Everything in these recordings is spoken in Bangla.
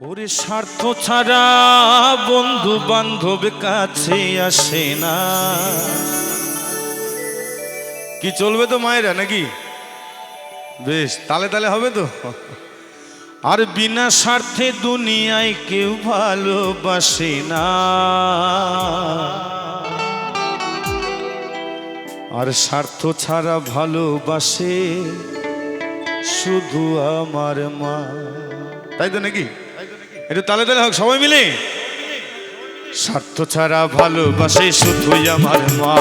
ওরে স্বার্থ ছাড়া বন্ধু বান্ধব কাছে আসে না। কি চলবে তো মায়েরা নাকি? বেশ, তালে তালে হবে তো। আর বিনা স্বার্থে দুনিয়ায় কেউ ভালোবাসে না। আর স্বার্থ ছাড়া ভালোবাসে শুধু আমার মা। তাই তো নাকি? একটু তালে তালে হোক, সবাই মিলে? স্বার্থ ছাড়া ভালোবাসে শুধুই আমার মা।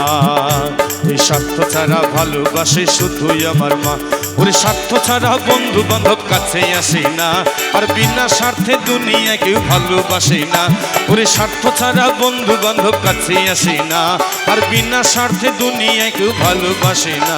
এই স্বার্থ ছাড়া ভালোবাসে শুধুই আমার মা। ওরে স্বার্থ ছাড়া বন্ধু বান্ধব কাছে আসে না, আর বিনা স্বার্থে দুনিয়া কেউ ভালোবাসে না। ওরে স্বার্থ ছাড়া বন্ধু বান্ধব কাছে আসে না, আর বিনা স্বার্থে দুনিয়া কেউ ভালোবাসে না।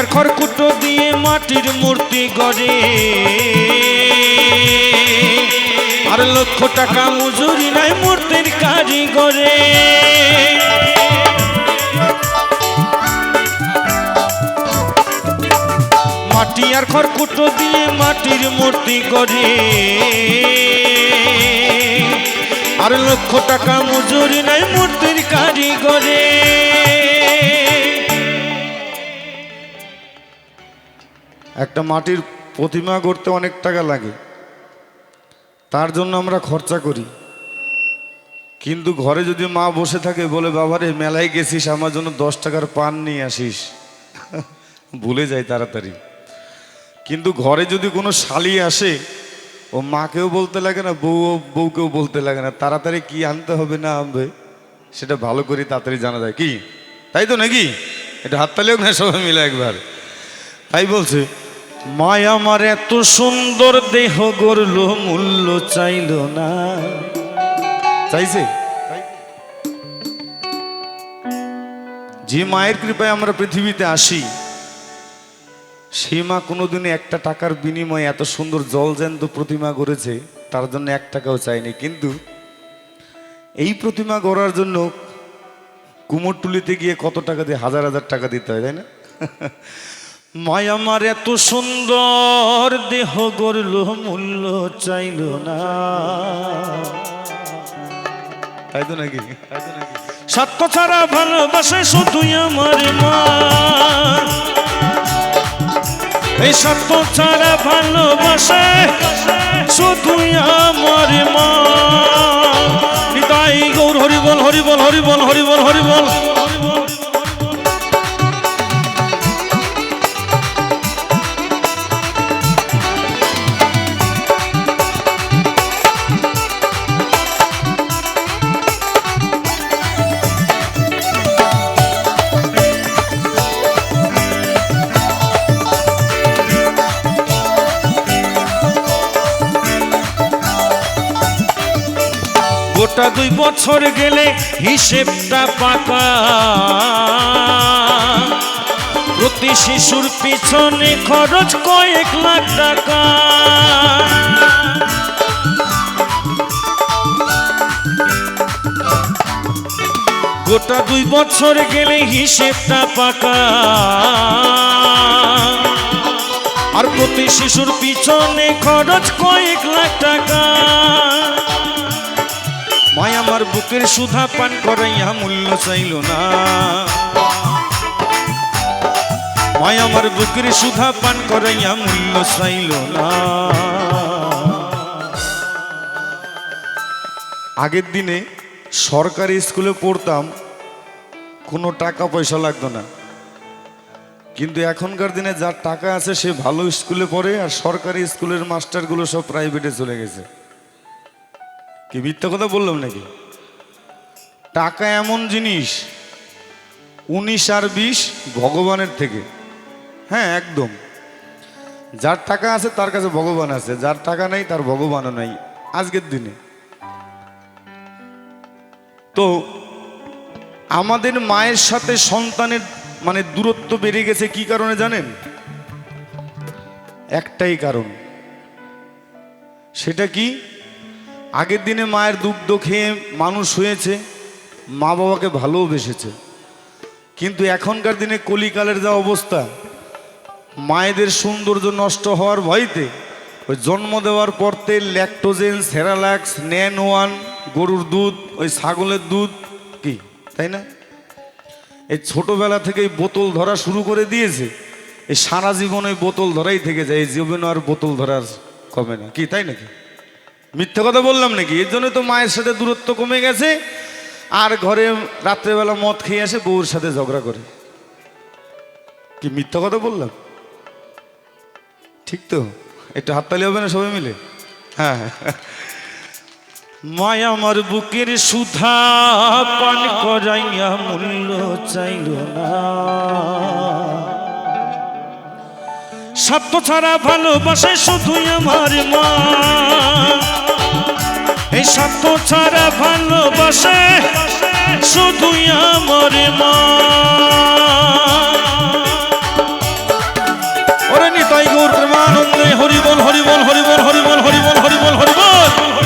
আর খড়কুটো দিয়ে মাটির মূর্তি গড়ে। আর লক্ষ টাকা মজুরি নাই মূর্তির কারিগরে। মাটি আর খড়কুটো দিয়ে মাটির মূর্তি গড়ে। আর লক্ষ টাকা মজুরি নাই মূর্তির কারিগরে। একটা মাটির প্রতিমা করতে অনেক টাকা লাগে। তার জন্য আমরা খরচা করি। কিন্তু ঘরে যদি মা বসে থাকে, বলে বাবারে মেলায় গেছিস, আমার জন্য দশ টাকার পান নিয়ে আসিস। ভুলে যায় তাড়াতাড়ি। কিন্তু ঘরে যদি কোনো শালি আসে, ও মাকেও বলতে লাগে না বউ বউকেও বলতে লাগে না, তাড়াতাড়ি কি আনতে হবে না আনবে, সেটা ভালো করে তাড়াতাড়ি জানা যায়। কি? তাই তো নাকি? এটা হাততালিও না, সবাই মিলে একবার। তাই বলছে মায় আমার এত সুন্দর দেহ গড়ল, মূল্য চাইল না। চাইছে? যে মায়ের কৃপায় আমরা পৃথিবীতে আসি, সেই মা কোনোদিনই একটা টাকার বিনিময়ে এত সুন্দর জলজ্যান্ত প্রতিমা গড়েছে, তার জন্য এক টাকাও চাইনি কিন্তু এই প্রতিমা গড়ার জন্য কুমোরটুলিতে গিয়ে কত টাকা দিয়ে, হাজার হাজার টাকা দিতে হয়, তাই না? মায় আমার এত সুন্দর দেহ গড়ল মূল্য চাইল না। তাই তো নাকি? সত্য ছাড়া ভালোবাসে শুধুই আমার মা। এই সত্য ছাড়া ভালোবাসে শুধুই আমার মা। নিতাই গৌর হরিবল হরিবল হরিবল হরিবল হরিবল। গোটা দুই বছর গেলে হিসেবটা পাকা। প্রতি শিশুর পিছনে খরচ কয়েক লাখ টাকা। গোটা দুই বছর গেলে হিসেবটা পাকা। আর প্রতি শিশুর পিছনে খরচ কয়েক লাখ টাকা। মায় আমার বুকের সুধা পান করাইয়া মূল্য চাইল না। মায় আমার বুকের সুধা পান করাইয়া মূল্য চাইল না। আগের দিনে সরকারি স্কুলে পড়তাম, কোনো টাকা পয়সা লাগতো না। কিন্তু এখনকার দিনে যার টাকা আছে সে ভালো স্কুলে পড়ে আর সরকারি স্কুলের মাস্টারগুলো সব প্রাইভেটে চলে গেছে। কি মিথ্যা কথা বললাম নাকি? টাকা এমন জিনিস, উনিশ আর বিশ ভগবানের থেকে। হ্যাঁ একদম। যার টাকা আছে, তার কাছে ভগবান আছে। যার টাকা নেই, তার ভগবানও নাই। আজকের দিনে। তো, আমাদের মায়ের সাথে সন্তানের মানে দূরত্ব বেড়ে গেছে কি কারণে জানেন? একটাই কারণ। সেটা কি? আগের দিনে মায়ের দুগ্ধ খেয়ে মানুষ হয়েছে, মা বাবাকে ভালোবেসেছে। কিন্তু এখনকার দিনে কলিকালের যা অবস্থা, মায়েদের সৌন্দর্য নষ্ট হওয়ার ভয়তে ওই জন্ম দেওয়ার পরতে ল্যাকটোজেন, সেরালাক্স, ন্যান ওয়ান, গরুর দুধ, ওই ছাগলের দুধ, কি, তাই না? এই ছোটবেলা থেকে বোতল ধরা শুরু করে দিয়েছে, এই সারা জীবন ওই বোতল ধরাই থেকে যায়, এই জীবনে আর বোতল ধরার কমে না, কি, তাই নাকি? মিথ্যা কথা বললাম নাকি? এর জন্য তো মায়ের সাথে দূরত্ব কমে গেছে। আর ঘরে রাত্রেবেলা মদ খেয়ে আসে বউর সাথে ঝগড়া করে। কি মিথ্যা কথা বললাম? ঠিক তো? একটু হাততালি হবে না সবাই মিলে? হ্যাঁ। মায়া আমার বুকের সুধা পান করাইয়া মূল্য চাইল না। সত্য ছাড়া ভালোবাসে শুধুই আমার মা। সত্য ছাড়া ভালোবাসে? শুধুই আমার মা। ওরে নিতাই গৌর প্রেমানন্দে হরিবল হরিবল হরিবল হরিবল হরিবল হরিবল হরিবল।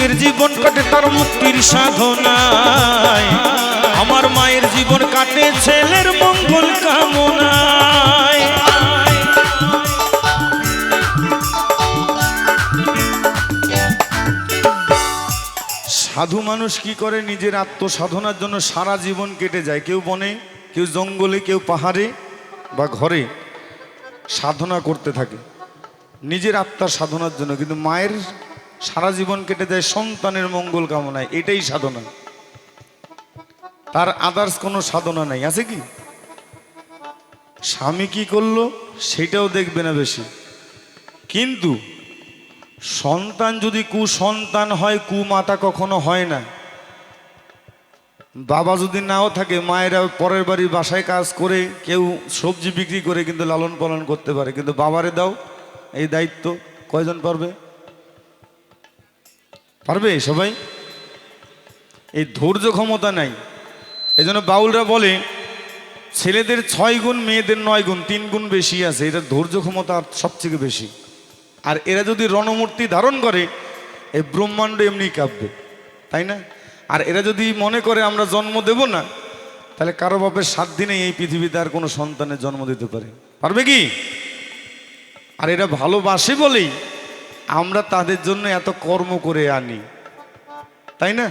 সাধকের জীবন কাটে তার মুক্তির সাধনায়। আমার মায়ের জীবন কাটে ছেলের মঙ্গল কামনায়। সাধু মানুষ কি করে নিজের আত্মসাধনার জন্য সারা জীবন কেটে যায়? কেউ বনে, কেউ জঙ্গলে, কেউ পাহাড়ে বা ঘরে সাধনা করতে থাকে। নিজের আত্মার সাধনার জন্য। কিন্তু মায়ের সারা জীবন কেটে যায় সন্তানের মঙ্গল কামনায়, এটাই সাধনা। তার আদার্স কোনো সাধনা নাই, আছে কি? স্বামী কি করল? সেটাও দেখবে না বেশি। কিন্তু সন্তান যদি কুসন্তান হয়, কুমাতা কখনো হয় না। বাবা যদি নাও থাকে, মায়েরা পরের বাড়ির বাসায় কাজ করে, কেউ সবজি বিক্রি করে, কিন্তু লালন পালন করতে পারে। কিন্তু বাবারে দাও, এই দায়িত্ব কয়জন পারবে? পারবে সবাই? এই ধৈর্য ক্ষমতা নাই। এই জন্য বাউলরা বলে, ছেলেদের ছয় গুণ, মেয়েদের নয় গুণ, তিন গুণ বেশি আছে, এটা ধৈর্য ক্ষমতা সবথেকে বেশি। আর এরা যদি রণমূর্তি ধারণ করে, এই ব্রহ্মাণ্ড এমনি কাঁপবে, তাই না? আর এরা যদি মনে করে আমরা জন্ম দেব না, তাহলে কারও বাপের সাত দিনে এই পৃথিবীতে আর কোনো সন্তানের জন্ম দিতে পারে। পারবে কি? আর এরা ভালোবাসে বলেই আমরা তাদের জন্য এত কর্ম করে আনি। তাই না?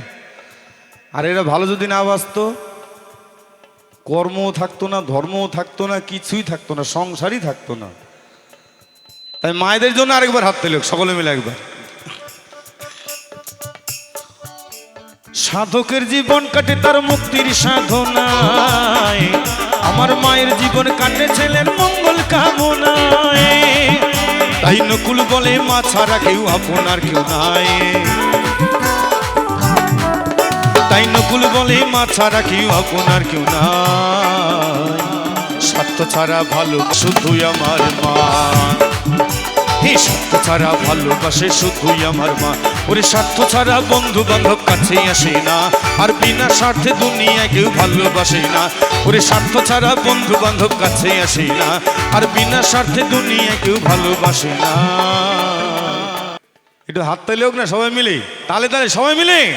আর এরা ভালো যদি না বাসতো কর্মও থাকতো না, ধর্মও থাকতো না, কিছুই থাকতো না, সংসারই থাকতো না। তাই মায়েদের জন্য আরেকবার হাত পেলে সকলে মিলে একবার। সাধকের জীবন কাটে তার মুক্তির সাধনায়। আমার মায়ের জীবন কাটে ছেলের মঙ্গল কামনায়। তাই নকুল বলে মা ছাড়া কেউ, আপনার কেউ নাই। তাই নকুল বলে মা ছাড়া কেউ, আপনার কেউ নাই। সত্য ছাড়া ভালো শুধুই আমার মা। হে সত্য ছাড়া ভালোবাসে শুধুই আমার মা। ওরে স্বার্থ ছাড়া বন্ধু বান্ধব কাছে আসে না। আর বিনা স্বার্থে দুনিয়ায় কেউ ভালোবাসে না। ওরে স্বার্থ ছাড়া বন্ধু বান্ধব কাছে আসে না। আর বিনা স্বার্থে দুনিয়ায় কেউ ভালোবাসে না। একটু হাত তালে হোক না, সবাই মিলে? তালে তালে, সবাই মিলে?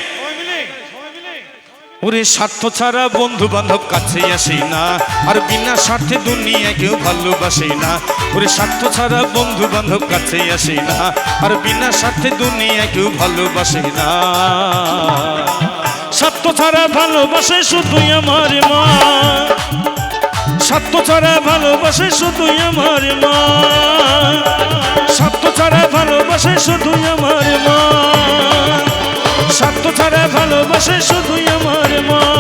ওরে স্বার্থ ছাড়া বন্ধু বান্ধব কাছে আসে না। আর বিনা স্বার্থে দুনিয়া কেউ ভালোবাসে না। ওরে স্বার্থ ছাড়া বন্ধু বান্ধব কাছে আসে না। আর বিনা স্বার্থে দুনিয়া কেউ ভালোবাসে না। স্বার্থ ছাড়া ভালোবাসে শুধুই আমার মা। স্বার্থ ছাড়া ভালোবাসে শুধুই আমার মা। স্বার্থ ছাড়া ভালোবাসে শুধুই আমার মা। ভালোবাসে শুধুই আমার মা